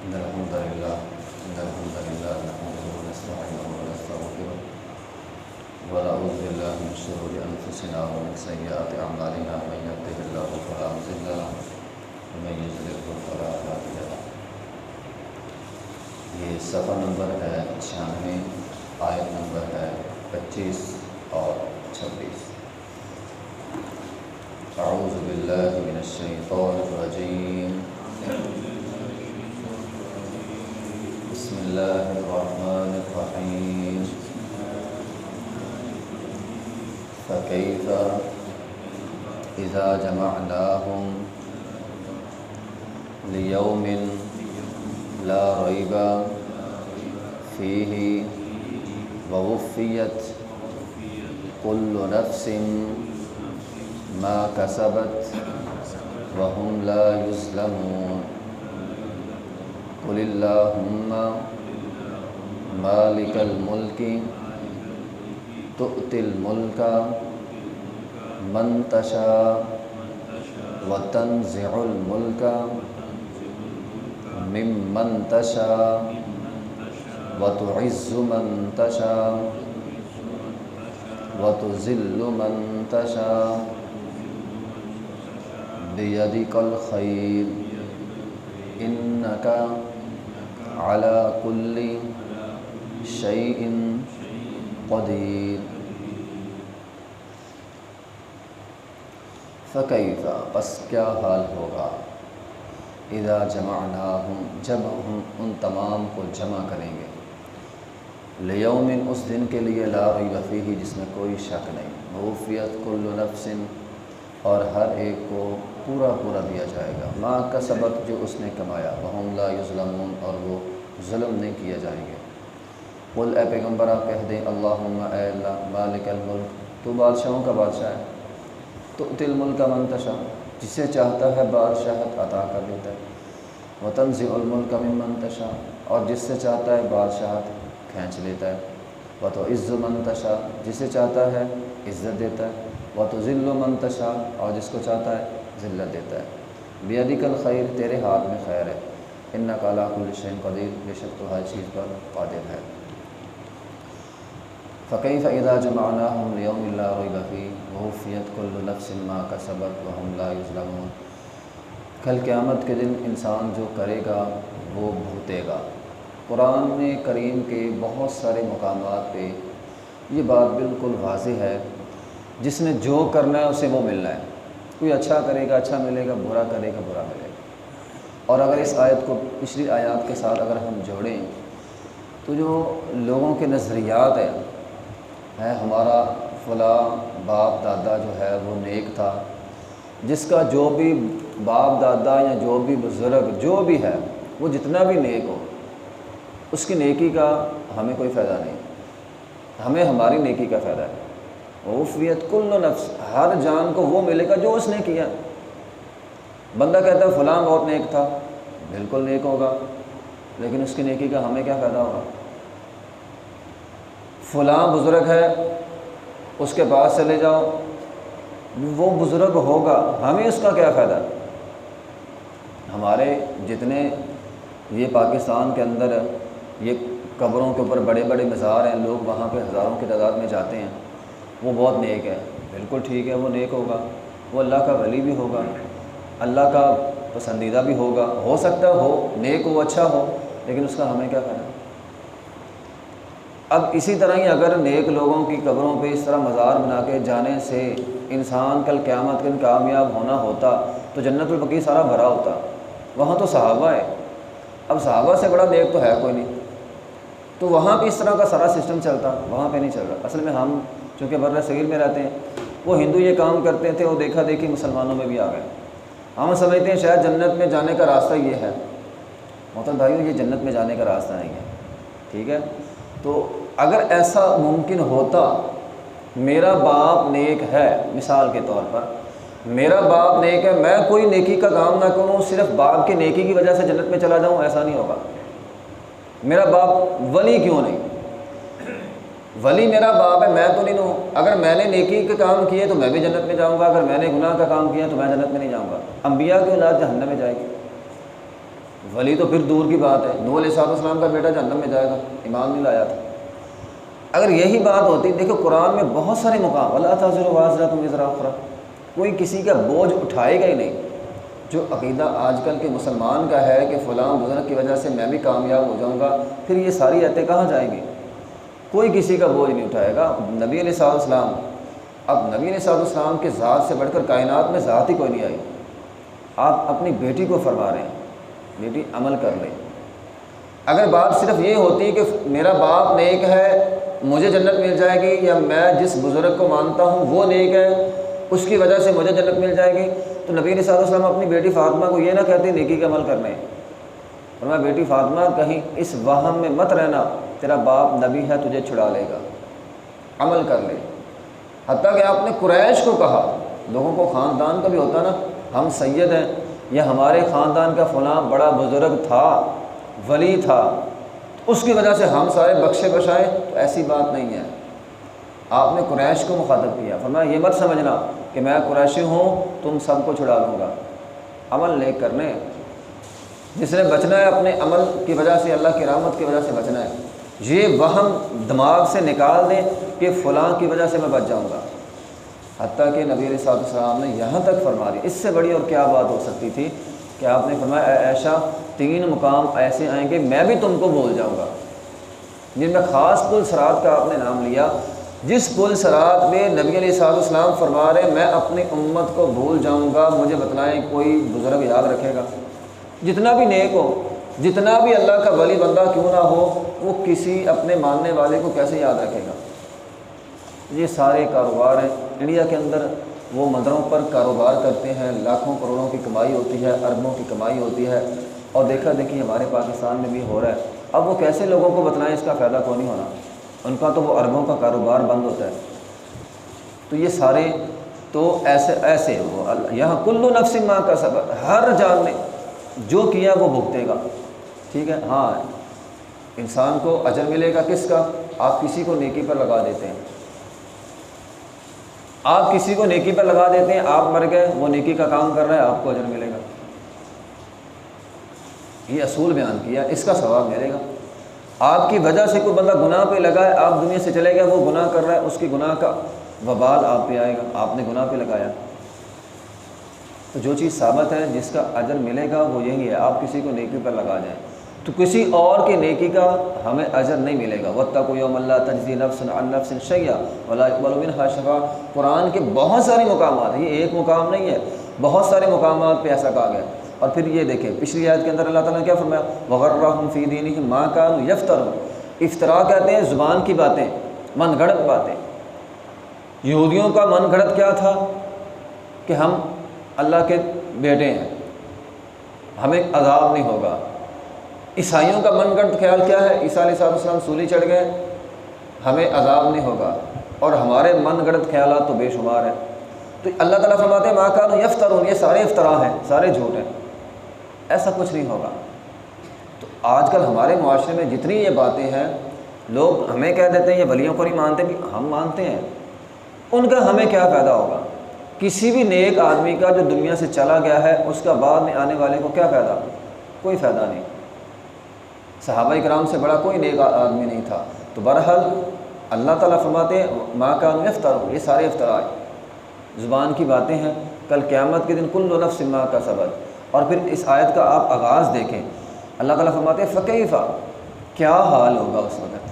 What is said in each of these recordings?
إن الحمد لله، إن الحمد لله نحمده ونستعينه ونستغفره. ونعوذ بالله من شرور أنفسنا ومن سيئات أعمالنا. من يهده الله فلا مضل له، ومن يضلل فلا هادي له. یہ صفحہ نمبر ہے چھیانوے، آیت نمبر ہے پچیس اور چھبیس. اعوذ باللہ من الشیطان الرجیم. بسم اللہ الرحمن الرحیم فكيف إذا جمعناهم ليوم لا ريب فيه ووفيت كل نفس ما كسبت وهم لا يظلمون. قل اللهم مالك الملك تؤتي الملك من تشاء وتنزع الملك ممن تشاء وتعز من تشاء وتذل من تشاء بيدك الخير إنك على كل شيء قدیر فقیفہ پس کیا حال ہوگا؟ اذا جمعناہم جب ہم ان تمام کو جمع کریں گے۔ لیومن اس دن کے لیے لا ریب فیہ، جس میں کوئی شک نہیں۔ موفیت کل نفس اور ہر ایک کو پورا پورا دیا جائے گا۔ ماں کا سبق جو اس نے کمایا، وہم لا یظلمون اور وہ ظلم نہیں کیا جائیں گے۔ قل، اے پیغمبر، آپ کہہ دیں، اللہم اے اللہ، مالک الملک، تو بادشاہوں کا بادشاہ ہے۔ تو تل ملک کا منتشا جسے چاہتا ہے بادشاہت عطا کر دیتا ہے۔ وطن ضی الملک من منتشا اور جس سے چاہتا ہے بادشاہت کھینچ لیتا ہے۔ وہ تو عز منتشا جسے چاہتا ہے عزت دیتا ہے۔ وہ تو ذل و منتشا اور جس کو چاہتا ہے، ذلت دیتا ہے۔ بیدی کل خیر تیرے ہاتھ میں خیر ہے۔ ان کالا الشین قدیر بے شک تو ہر چیز پر قادر ہے۔ فقی فعدہ جمعنا ہم لیوم اللہ ربی وحفیت کل نفس ما کا سبق و ہم لا یظلمون کل قیامت کے دن انسان جو کرے گا، وہ بھوتے گا۔ قرآن کریم کے بہت سارے مقامات پہ یہ بات بالکل واضح ہے۔ جس نے جو کرنا ہے اسے وہ ملنا ہے۔ کوئی اچھا کرے گا اچھا ملے گا، برا کرے گا، برا ملے گا۔ اور اگر اس آیت کو، پچھلی آیات کے ساتھ اگر ہم جوڑیں، تو جو لوگوں کے نظریات ہیں، ہے ہمارا فلاں باپ دادا جو ہے، وہ نیک تھا۔ جس کا جو بھی باپ دادا یا جو بھی بزرگ، جو بھی ہے، وہ جتنا بھی نیک ہو، اس کی نیکی کا ہمیں کوئی فائدہ نہیں۔ ہمیں ہماری نیکی کا فائدہ ہے وفیت کل نفس، ہر جان کو وہ ملے گا جو اس نے کیا۔ بندہ کہتا ہے فلاں بہت نیک تھا، بالکل نیک ہوگا، لیکن اس کی نیکی کا ہمیں کیا فائدہ ہوگا؟ فلاں بزرگ ہے، اس کے پاس چلے جاؤ، وہ بزرگ ہوگا، ہمیں اس کا کیا فائدہ؟ ہمارے جتنے یہ پاکستان کے اندر، یہ قبروں کے اوپر بڑے بڑے مزار ہیں، لوگ وہاں پہ ہزاروں کی تعداد میں جاتے ہیں۔ وہ بہت نیک ہے۔ بالکل ٹھیک ہے، وہ نیک ہوگا۔ وہ اللہ کا ولی بھی ہوگا، اللہ کا پسندیدہ بھی ہوگا۔ ہو سکتا ہو، نیک ہو اچھا ہو، لیکن اس کا ہمیں کیا فائدہ اب اسی طرح ہی اگر نیک لوگوں کی قبروں پہ اس طرح مزار بنا کے جانے سے انسان کل قیامت کے دن کامیاب ہونا ہوتا، تو جنت البقی سارا بھرا ہوتا۔ وہاں تو صحابہ ہے اب صحابہ سے بڑا نیک تو ہے کوئی نہیں۔ تو وہاں پہ اس طرح کا سارا سسٹم چلتا، وہاں پہ نہیں چل رہا۔ اصل میں ہم چونکہ بر صغیر میں رہتے ہیں۔ وہ ہندو یہ کام کرتے تھے، وہ دیکھا دیکھی مسلمانوں میں بھی آ گئے۔ ہم سمجھتے ہیں شاید جنت میں جانے کا راستہ یہ ہے۔ محترم بھائیو یہ جنت میں جانے کا راستہ نہیں ہے۔ ٹھیک ہے؟ تو اگر ایسا ممکن ہوتا، میرا باپ نیک ہے، مثال کے طور پر۔ میرا باپ نیک ہے، میں کوئی نیکی کا کام نہ کروں، صرف باپ کی نیکی کی وجہ سے جنت میں چلا جاؤں، ایسا نہیں ہوگا۔ میرا باپ ولی کیوں نہیں؟ ولی میرا باپ ہے، میں تو نہیں ہوں اگر میں نے نیکی کے کام کیے تو میں بھی جنت میں جاؤں گا، اگر میں نے گناہ کا کام کیا تو میں جنت میں نہیں جاؤں گا۔ انبیاء کی اولاد جہنم میں جائے گی۔ ولی تو پھر دور کی بات ہے۔ نو علیہ صاحب السلام کا بیٹا جہنم میں جائے گا، ایمان نہیں لایا تھا۔ اگر یہی بات ہوتی، دیکھو قرآن میں بہت سارے مقام اللہ تعاضر واضح تم ذرا خرا کوئی کسی کا بوجھ اٹھائے گا ہی نہیں۔ جو عقیدہ آج کل کے مسلمان کا ہے کہ فلاں بزرگ کی وجہ سے میں بھی کامیاب ہو جاؤں گا، پھر یہ ساری ایتیں کہاں جائیں گی؟ کوئی کسی کا بوجھ نہیں اٹھائے گا۔ نبی علیہ صاحب السلام اب نبی علیہ صاحب السلام کے ذات سے بڑھ کر کائنات میں ذات ہی کوئی نہیں آئی۔ آپ اپنی بیٹی کو فرما رہے ہیں، بیٹی عمل کر لے۔ اگر بات صرف یہ ہوتی کہ میرا باپ نیک ہے، مجھے جنت مل جائے گی، یا میں جس بزرگ کو مانتا ہوں وہ نیک ہے، اس کی وجہ سے مجھے جنت مل جائے گی، تو نبی علیہ السلام اپنی بیٹی فاطمہ کو یہ نہ کہتے نیکی کا عمل کرنے۔ اور میں بیٹی فاطمہ، کہیں اس وہم میں مت رہنا، تیرا باپ نبی ہے، تجھے چھڑا لے گا، عمل کر لے۔ حتیٰ کہ آپ نے قریش کو کہا، لوگوں کو خاندان کا بھی ہوتا نا، ہم سید ہیں یا ہمارے خاندان کا فلاں بڑا بزرگ تھا، ولی تھا، اس کی وجہ سے ہم سارے بخشے بشائے تو ایسی بات نہیں ہے۔ آپ نے قریش کو مخاطب کیا، فرمایا، یہ مت سمجھنا کہ میں قریشی ہوں، تم سب کو چھڑا لوں گا۔ عمل لے کرنے جس نے بچنا ہے اپنے عمل کی وجہ سے، اللہ کی رحمت کی وجہ سے بچنا ہے۔ یہ وہم دماغ سے نکال دیں کہ فلاں کی وجہ سے میں بچ جاؤں گا۔ حتیٰ کہ نبی علیہ صاحب السلام نے یہاں تک فرما دی اس سے بڑی اور کیا بات ہو سکتی تھی کہ آپ نے فرمایا ایشا تین مقام ایسے آئیں گے، میں بھی تم کو بول جاؤں گا۔ جن میں خاص پل سرات کا آپ نے نام لیا، جس پل سرات میں نبی علیہ صاحب السلام فرما رہے میں اپنی امت کو بھول جاؤں گا، مجھے بتلائیں، کوئی بزرگ یاد رکھے گا۔ جتنا بھی نیک ہو، جتنا بھی اللہ کا ولی بندہ کیوں نہ ہو، وہ کسی اپنے ماننے والے کو کیسے یاد رکھے گا؟ یہ سارے کاروبار ہیں۔ انڈیا کے اندر وہ مندروں پر کاروبار کرتے ہیں، لاکھوں کروڑوں کی کمائی ہوتی ہے، اربوں کی کمائی ہوتی ہے۔ اور دیکھا دیکھی ہمارے پاکستان میں بھی ہو رہا ہے۔ اب وہ کیسے لوگوں کو بتلائیں، اس کا فائدہ کو نہیں ہونا؟ ان کا تو وہ اربوں کا کاروبار بند ہوتا ہے۔ تو یہ سارے تو ایسے ایسے وہ یہاں کلو نفس ماں کا سبب ہر جان نے جو کیا وہ بھگتے گا۔ ٹھیک ہے؟ ہاں انسان کو اجر ملے گا کس کا؟ آپ کسی کو نیکی پر لگا دیتے ہیں۔ آپ کسی کو نیکی پر لگا دیتے ہیں، آپ مر گئے، وہ نیکی کا کام کر رہا ہے، آپ کو اجر ملے گا۔ یہ اصول بیان کیا، اس کا ثواب ملے گا۔ آپ کی وجہ سے کوئی بندہ گناہ پہ لگا ہے، آپ دنیا سے چلے گئے، وہ گناہ کر رہا ہے، اس کی گناہ کا وبال آپ پہ آئے گا۔ آپ نے گناہ پہ لگایا۔ تو جو چیز ثابت ہے، جس کا اجر ملے گا، وہ یہی ہے۔ آپ کسی کو نیکی پر لگا جائیں۔ تو کسی اور کی نیکی کا ہمیں اجر نہیں ملے گا۔ وط کو یوم اللہ تجزی نفس النفس شیا ولابن شفا قرآن کے بہت سارے مقامات ہیں۔ یہ ایک مقام نہیں ہے۔ بہت سارے مقامات پہ ایسا کہا گیا اور پھر یہ دیکھیں، پچھلی عید کے اندر اللہ تعالیٰ نے کیا فرمایا؟ وغیرہ فی دینی ماں کا یفتر افطرا کہتے ہیں، زبان کی باتیں، من گھڑت باتیں۔ یہودیوں کا من گھڑت کیا تھا؟ کہ ہم اللہ کے بیٹے ہیں۔ ہمیں عذاب نہیں ہوگا۔ عیسائیوں کا من گڑت خیال کیا ہے؟ عیسیٰ علیہ صاحب السلام سولی چڑھ گئے۔ ہمیں عذاب نہیں ہوگا۔ اور ہمارے من گڑت خیالات تو بے شمار ہیں۔ تو اللہ تعالیٰ فرماتے ہیں ماں کا یفترون یہ سارے افطرا ہیں، سارے جھوٹ ہیں۔ ایسا کچھ نہیں ہوگا۔ تو آج کل ہمارے معاشرے میں جتنی یہ باتیں ہیں، لوگ ہمیں کہہ دیتے ہیں، یہ ولیوں کو نہیں مانتے بھی ہم مانتے ہیں۔ ان کا ہمیں کیا فائدہ ہوگا؟ کسی بھی نیک آدمی کا جو دنیا سے چلا گیا ہے، اس کا بعد میں آنے والے کو کیا فائدہ؟ کوئی فائدہ نہیں۔ صحابہ کرام سے بڑا کوئی نیک آدمی نہیں تھا۔ تو بہرحال اللہ تعالیٰ فرماتے ہیں ماں کا افطار ہو یہ سارے افطرا زبان کی باتیں ہیں۔ کل قیامت کے دن کل و نفس ماں کا سبق اور پھر اس آیت کا آپ آغاز دیکھیں۔ اللہ تعالیٰ فرماتے ہیں فقیفہ کیا حال ہوگا اس وقت؟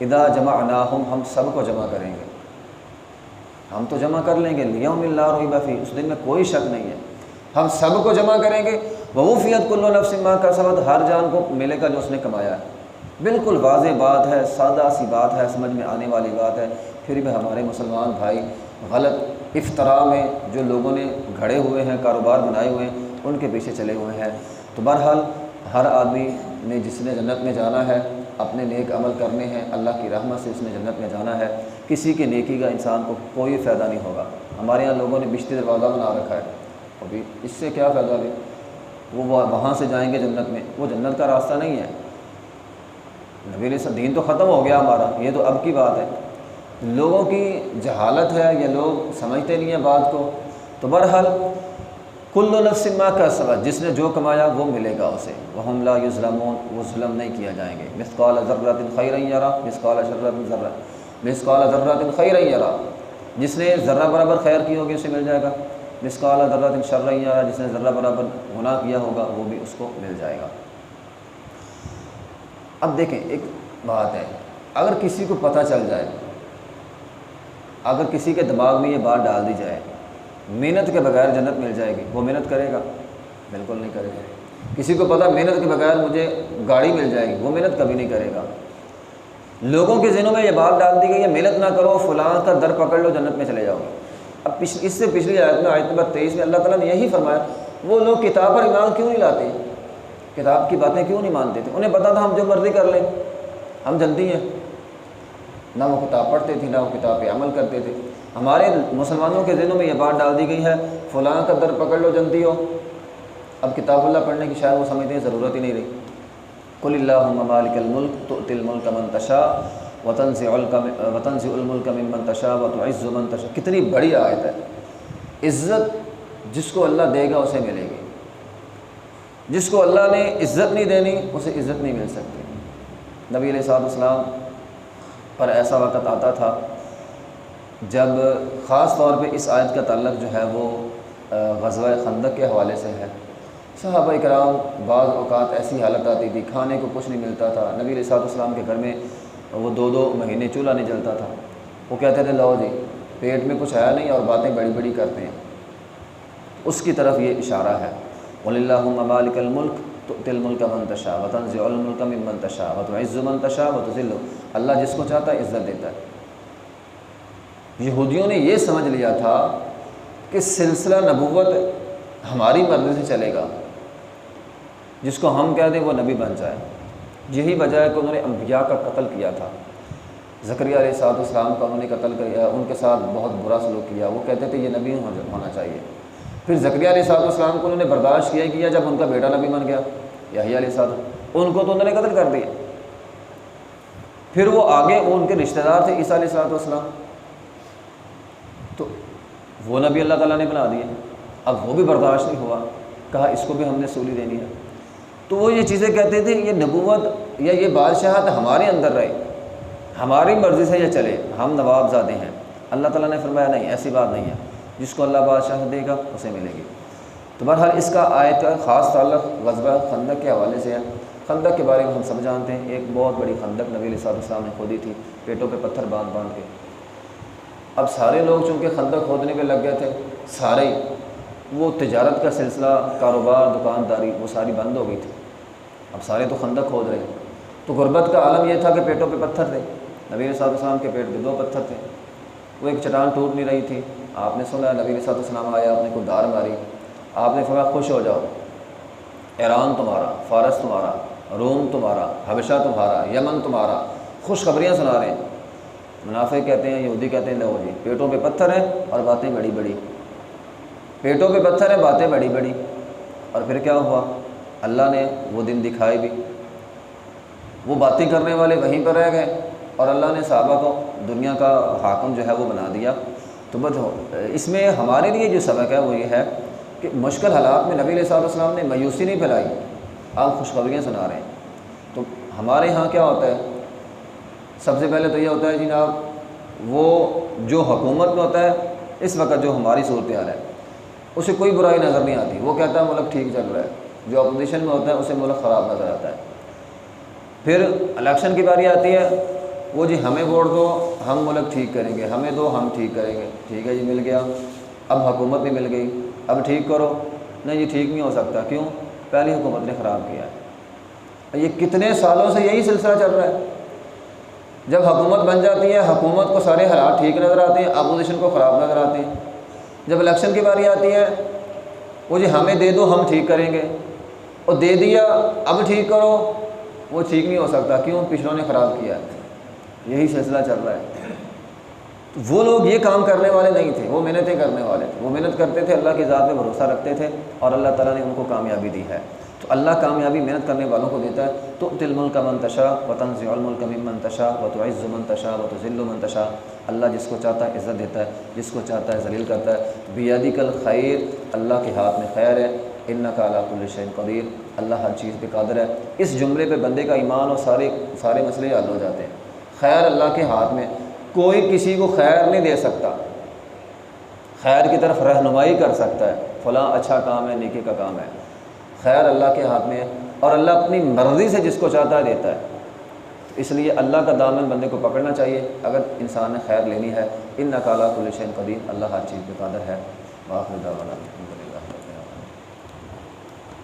ادا جمع نہ ہم سب کو جمع کریں گے۔ ہم تو جمع کر لیں گے، لیوم اللہ روئی بفی اس دن میں کوئی شک نہیں ہے۔ ہم سب کو جمع کریں گے۔ ووفیت کل و نفس ماں کا سبق ہر جان کو ملے گا جو اس نے کمایا ہے۔ بالکل واضح بات ہے، سادہ سی بات ہے، سمجھ میں آنے والی بات ہے۔ پھر بھی ہمارے مسلمان بھائی غلط افطرا میں جو لوگوں نے گھڑے ہوئے ہیں، کاروبار بنائے ہوئے ہیں، ان کے پیچھے چلے ہوئے ہیں۔ تو بہرحال ہر آدمی نے جس نے جنت میں جانا ہے، اپنے نیک عمل کرنے ہیں۔ اللہ کی رحمت سے اس نے جنت میں جانا ہے۔ کسی کے نیکی کا انسان کو کوئی فائدہ نہیں ہوگا۔ ہمارے یہاں لوگوں نے بشتی دروازہ بنا رکھا ہے۔ ابھی اس سے کیا فائدہ بھی وہ وہاں سے جائیں گے جنت میں۔ وہ جنت کا راستہ نہیں ہے۔ نبی علیہ دین تو ختم ہو گیا ہمارا۔ یہ تو اب کی بات ہے۔ لوگوں کی جہالت ہے۔ یا لوگ سمجھتے نہیں ہیں بات کو۔ تو بہرحال کل نفسما کا سبق جس نے جو کمایا، وہ ملے گا اسے۔ وہ حملہ یوزلمون وہ ظلم نہیں کیا جائیں گے۔ مسقال ضرورت خیر یرا۔ مسقال شرت ذرا مسقال ضرورت خیر یرا۔ جس نے ذرہ برابر خیر کی ہوگی اسے مل جائے گا۔ مسقال ضرورت شر یرا، جس نے ذرہ برابر گناہ کیا ہوگا، وہ بھی اس کو مل جائے گا۔ اب دیکھیں، ایک بات ہے، اگر کسی کو پتہ چل جائے، اگر کسی کے دماغ میں یہ بات ڈال دی جائے، محنت کے بغیر جنت مل جائے گی۔ وہ محنت کرے گا؟ بالکل نہیں کرے گا۔ کسی کو پتہ، محنت کے بغیر مجھے گاڑی مل جائے گی۔ وہ محنت کبھی نہیں کرے گا۔ لوگوں کے ذہنوں میں یہ بات ڈال دی گئی یہ محنت نہ کرو، فلاں کا در پکڑ لو، جنت میں چلے جاؤ۔ گے اب اس سے پچھلی آیت میں، آیت نمبر تیئیس میں اللہ تعالیٰ نے یہی فرمایا، وہ لوگ کتاب پر ایمان کیوں نہیں لاتے؟ کتاب کی باتیں کیوں نہیں مانتے تھے؟ انہیں پتا تھا ہم جو مرضی کر لیں۔ ہم جلدی ہیں۔ نہ وہ کتاب پڑھتے تھے، نہ وہ کتاب پہ عمل کرتے تھے۔ ہمارے مسلمانوں کے ذہنوں میں یہ بات ڈال دی گئی ہے، فلاں کا در پکڑ لو، جلدی ہو۔ اب کتاب اللہ پڑھنے کی شاید وہ سمجھتے ہیں، ضرورت ہی نہیں رہی۔ کل اللہ مالک الملک تو تل ملک منتشا وطن سے وطن سے الملک من منتشا و تو عز منتشا کتنی بڑی آیت ہے۔ عزت جس کو اللہ دے گا اسے ملے گی۔ جس کو اللہ نے عزت نہیں دینی، اسے عزت نہیں مل سکتی۔ نبی علیہ صاحب السلام پر ایسا وقت آتا تھا جب خاص طور پہ اس آیت کا تعلق جو ہے وہ غزوہ خندق کے حوالے سے ہے۔ صحابہ اکرام بعض اوقات ایسی حالت آتی تھی، کھانے کو کچھ نہیں ملتا تھا۔ نبی علیہ صاحب السلام کے گھر میں وہ دو دو مہینے چولہا نہیں جلتا تھا۔ وہ کہتے تھے، لو جی پیٹ میں کچھ آیا نہیں اور باتیں بڑی بڑی کرتے ہیں۔ اس کی طرف یہ اشارہ ہے۔ اللہ ممالک الملک تو تل ملک منتشا وطن ضی الملک من منتشا و عز منتشا و تو اللہ جس کو چاہتا ہے عزت دیتا ہے۔ یہودیوں نے یہ سمجھ لیا تھا کہ سلسلہ نبوت ہماری مرضی سے چلے گا۔ جس کو ہم کہہ دیں وہ نبی بن جائے۔ یہی وجہ ہے کہ انہوں نے انبیاء کا قتل کیا تھا۔ ذکریہ علیہ صاحب السلام کا انہوں نے قتل کیا ان کے ساتھ بہت برا سلوک کیا، وہ کہتے تھے یہ نبی ہونا چاہیے۔ پھر ذکریہ علیہ صاحب السلام کو انہوں نے برداشت کیا کیا جب ان کا بیٹا نبی بن گیا یہی علیہ صاحب ان کو تو انہوں نے قتل کر دیا۔ پھر وہ آگے وہ ان کے رشتہ دار تھے، عیسیٰ علیہ صاحب السلام تو وہ نبی اللہ تعالیٰ نے بنا دیے۔ اب وہ بھی برداشت نہیں ہوا، کہا اس کو بھی ہم نے سولی دینی ہے۔ تو وہ یہ چیزیں کہتے تھے، یہ نبوت یا یہ بادشاہت ہمارے اندر رہے، ہماری مرضی سے یہ چلے، ہم نواب زادے ہیں۔ اللہ تعالیٰ نے فرمایا، نہیں، ایسی بات نہیں ہے۔ جس کو اللہ بادشاہ دے گا، اسے ملے گی۔ تو بہرحال اس کا آیت کا خاص تعلق غزبہ خندق کے حوالے سے ہے۔ خندق کے بارے میں ہم سب جانتے ہیں، ایک بہت بڑی خندق نبی علیہ صاحب السلام نے کھودی تھی، پیٹوں پہ پتھر باندھ باندھ کے۔ اب سارے لوگ چونکہ خندق کھودنے پہ لگ گئے تھے، سارے وہ تجارت کا سلسلہ، کاروبار، دکانداری، وہ ساری بند ہو گئی تھی۔ اب سارے تو خندق کھود رہے تو غربت کا عالم یہ تھا کہ پیٹوں پہ پتھر تھے۔ نبی صاحب السلام کے پیٹ پہ دو پتھر تھے۔ وہ ایک چٹان ٹوٹ نہیں رہی تھی۔ آپ نے سنا، نبی صاحب السلام آیا آپ نے کوئی دار ماری۔ آپ نے فرمایا، خوش ہو جاؤ۔ ایران تمہارا، فارس تمہارا، روم تمہارا، حبشہ تمہارا، یمن تمہارا۔ خوشخبریاں سنا رہے ہیں۔ منافع کہتے ہیں، یہودی کہتے ہیں، لو جی پیٹوں پہ پتھر ہیں اور باتیں بڑی بڑی۔ پیٹوں پہ پتھر ہیں، باتیں بڑی بڑی۔ اور پھر کیا ہوا؟ اللہ نے وہ دن دکھائے بھی۔ وہ باتیں کرنے والے وہیں پر رہ گئے۔ اور اللہ نے صحابہ کو دنیا کا حاکم جو ہے وہ بنا دیا۔ تو بس اس میں ہمارے لیے جو سبق ہے وہ یہ ہے کہ مشکل حالات میں نبی علیہ صاحب السلام نے مایوسی نہیں پھیلائی۔ آپ خوشخبریاں سنا رہے ہیں۔ تو ہمارے ہاں کیا ہوتا ہے؟ سب سے پہلے تو یہ ہوتا ہے جناب، وہ جو حکومت میں ہوتا ہے، اس وقت جو ہماری صورتحال ہے۔ اسے کوئی برائی نظر نہیں آتی۔ وہ کہتا ہے ملک ٹھیک چل رہا ہے۔ جو اپوزیشن میں ہوتا ہے، اسے ملک خراب نظر آتا ہے۔ پھر الیکشن کی باری آتی ہے۔ وہ جی ہمیں ووٹ دو، ہم ملک ٹھیک کریں گے۔ ہمیں دو، ہم ٹھیک کریں گے۔ ٹھیک ہے جی مل گیا۔ اب حکومت بھی مل گئی۔ اب ٹھیک کرو۔ نہیں جی ٹھیک نہیں ہو سکتا۔ کیوں؟ پہلی حکومت نے خراب کیا ہے۔ یہ کتنے سالوں سے یہی سلسلہ چل رہا ہے۔ جب حکومت بن جاتی ہے، حکومت کو سارے حالات ٹھیک نظر آتے ہیں، اپوزیشن کو خراب نظر آتے ہیں۔ جب الیکشن کی باری آتی ہے، وہ جی ہمیں دے دو، ہم ٹھیک کریں گے۔ اور دے دیا، اب ٹھیک کرو۔ وہ ٹھیک نہیں ہو سکتا، کیوں؟ پچھلوں نے خراب کیا۔ ہے یہی سلسلہ چل رہا ہے۔ تو وہ لوگ یہ کام کرنے والے نہیں تھے، وہ محنتیں کرنے والے تھے۔ وہ محنت کرتے تھے، اللہ کی ذات میں بھروسہ رکھتے تھے اور اللہ تعالیٰ نے ان کو کامیابی دی ہے۔ تو اللہ کامیابی محنت کرنے والوں کو دیتا ہے۔ تو تل ملک منتشا وطن ضی الملک منتشا و تو عز منتشا و تو ذل منتشا اللہ جس کو چاہتا ہے عزت دیتا ہے، جس کو چاہتا ہے ذلیل کرتا ہے بیادی کل خیر اللہ کے ہاتھ میں خیر ہے۔ ان کالا کل شین قدیر۔ اللہ ہر چیز پہ قادر ہے۔ اس جملے پہ بندے کا ایمان اور سارے سارے مسئلے حل ہو جاتے ہیں۔ خیر اللہ کے ہاتھ میں، کوئی کسی کو خیر نہیں دے سکتا۔ خیر کی طرف رہنمائی کر سکتا ہے۔ فلاں اچھا کام ہے، نیکی کا کام ہے۔ خیر اللہ کے ہاتھ میں ہے اور اللہ اپنی مرضی سے جس کو چاہتا ہے دیتا ہے۔ اس لیے اللہ کا دامن بندے کو پکڑنا چاہیے۔ اگر انسان نے خیر لینی ہے ان نقالہ کلشین قدیم اللہ ہر چیز پہ قادر ہے۔ باخر دعوانا